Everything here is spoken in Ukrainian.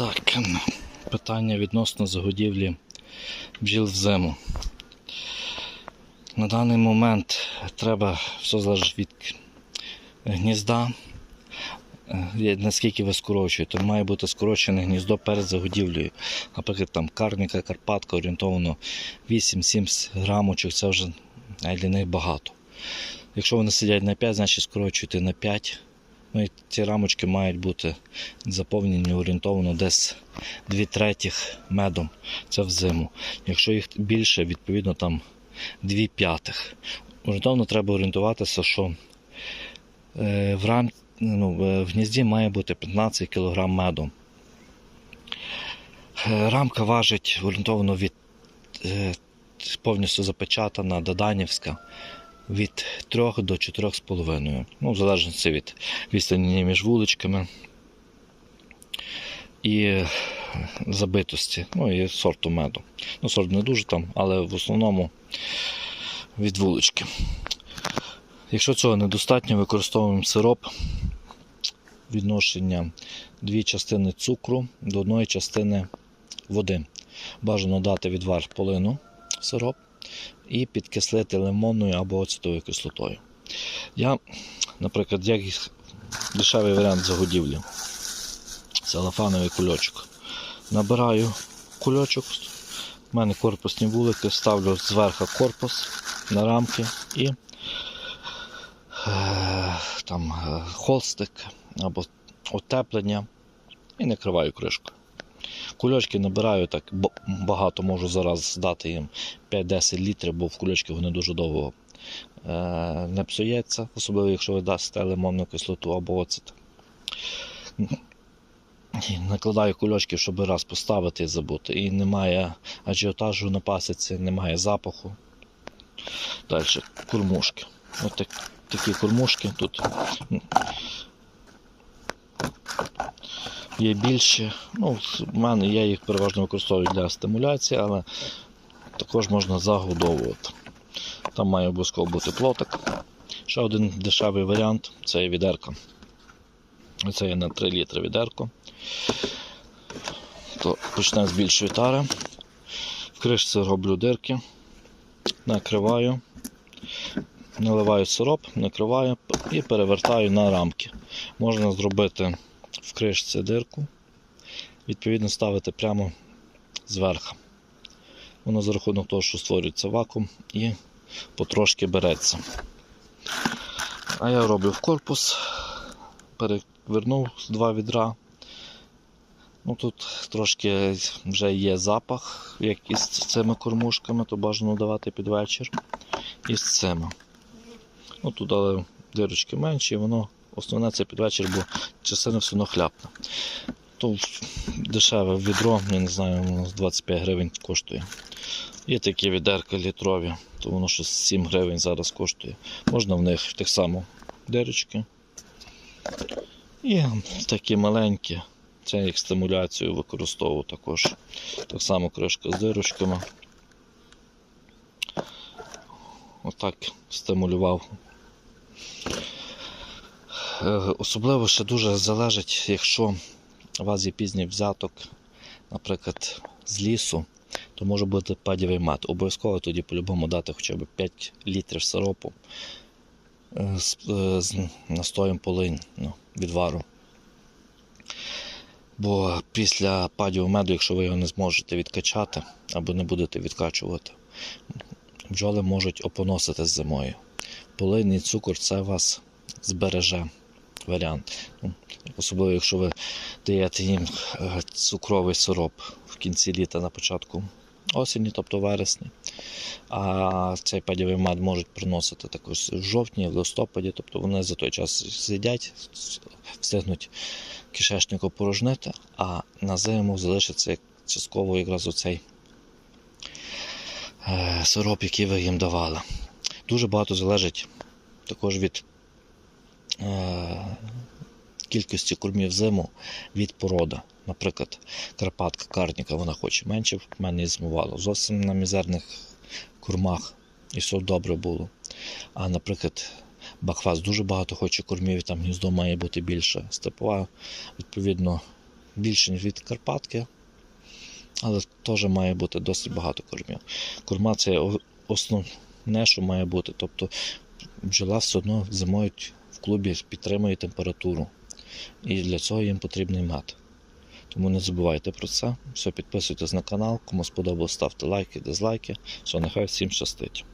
Так, питання відносно загодівлі бджіл в зиму. На даний момент треба все залежить від гнізда. Е, Наскільки ви скорочуєте, має бути скорочене гніздо перед загодівлею. Наприклад, там карніка, Карпатка орієнтовано 8-7 грамочок, це вже для них багато. Якщо вони сидять на 5, значить скорочуйте на 5. Ну і ці рамочки мають бути заповнені орієнтовно десь 2 третіх медом. Це в зиму. Якщо їх більше, відповідно там 2 п'ятих. Орієнтовно треба орієнтуватися, що е, в, рам... ну, в гнізді має бути 15 кг меду. Е, Рамка важить орієнтовно від е, повністю запечатана Доданівська від 3 до 4,5. Ну, в залежності від відстані між вуличками і забитості, ну і сорту меду. Ну, сорт не дуже там, але в основному від вулички. Якщо цього недостатньо, використовуємо сироп відношення дві частини цукру до одної частини води. Бажано дати відвар полину сироп і підкислити лимонною або оцетовою кислотою. Я, наприклад, як дешевий варіант загодівлі. Целофановий кульочок. Набираю кульочок. У мене корпусні вулики, ставлю зверху корпус на рамки і е, там е, холстик або утеплення і накриваю кришкою. Кульочки набираю так багато, можу зараз здати їм 5-10 літрів, бо в кульочки вони дуже довго е, не псується, особливо якщо ви дасте лимонну кислоту або оцет. Накладаю кульочки, щоб раз поставити і забути. І немає ажіотажу на пасіці, немає запаху. Далі кормушки. Ось так, такі кормушки тут. Є більші. Ну, в мене я їх переважно використовую для стимуляції, але також можна загодовувати. Там має обов'язково бути плотик. Ще один дешевий варіант це є відерка. Це є на 3 літри відерко. То почнемо з більшої тари. В кришці роблю дирки, накриваю, наливаю сироп, накриваю і перевертаю на рамки. Можна зробити в кришці дирку, відповідно ставити прямо зверху. Воно за рахунок того, що створюється вакуум і потрошки береться. А я роблю корпус, перевернув два відра. Ну, Тут трошки вже є запах, як із цими кормушками, то бажано давати під вечір. І з цими. Ну, тут дали дирочки менші, і воно основне це під вечір, бо частина все одно хляпне. То дешеве відро, я не знаю, воно 25 гривень коштує. Є такі відерка літрові, то воно щось 7 гривень зараз коштує. Можна в них так само дирочки. І такі маленькі. Це як стимуляцію використовую також. Так само кришка з дирочками. Отак стимулював. Е, Особливо ще дуже залежить, якщо у вас є пізній взяток, наприклад, з лісу, то може бути падєвий мат. Обов'язково тоді по-любому дати хоча б 5 літрів сиропу е, з, е, з настоєм полинь, ну, відвару. Бо після падівого меду, якщо ви його не зможете відкачати або не будете відкачувати, бджоли можуть опоносити з зимою. Полинний цукор це вас збереже варіант. Ну, Особливо, якщо ви даєте їм е, цукровий сироп в кінці літа на початку осені, тобто вересні. А цей падєвий мед можуть приносити також в жовтні, в листопаді, тобто вони за той час з'їдять, встигнуть кишечник опорожнити, а на зиму залишиться частково якраз оцей е, сироп, який ви їм давали. Дуже багато залежить також від кількості кормів зиму від породи. Наприклад, Карпатка Карніка, вона хоче менше, в мене і. Зовсім на мізерних кормах і все добре було. А, наприклад, Бахвас дуже багато хоче кормів, і там гніздо має бути більше. Степова, відповідно, більше, ніж від Карпатки, але теж має бути досить багато кормів. Корма це основне, що має бути. Тобто бджола все одно зимою в клубі підтримує температуру. І для цього їм потрібний мед. Тому не забувайте про це. Все, підписуйтесь на канал. Кому сподобалось, ставте лайки, дизлайки. Все, нехай всім щастить.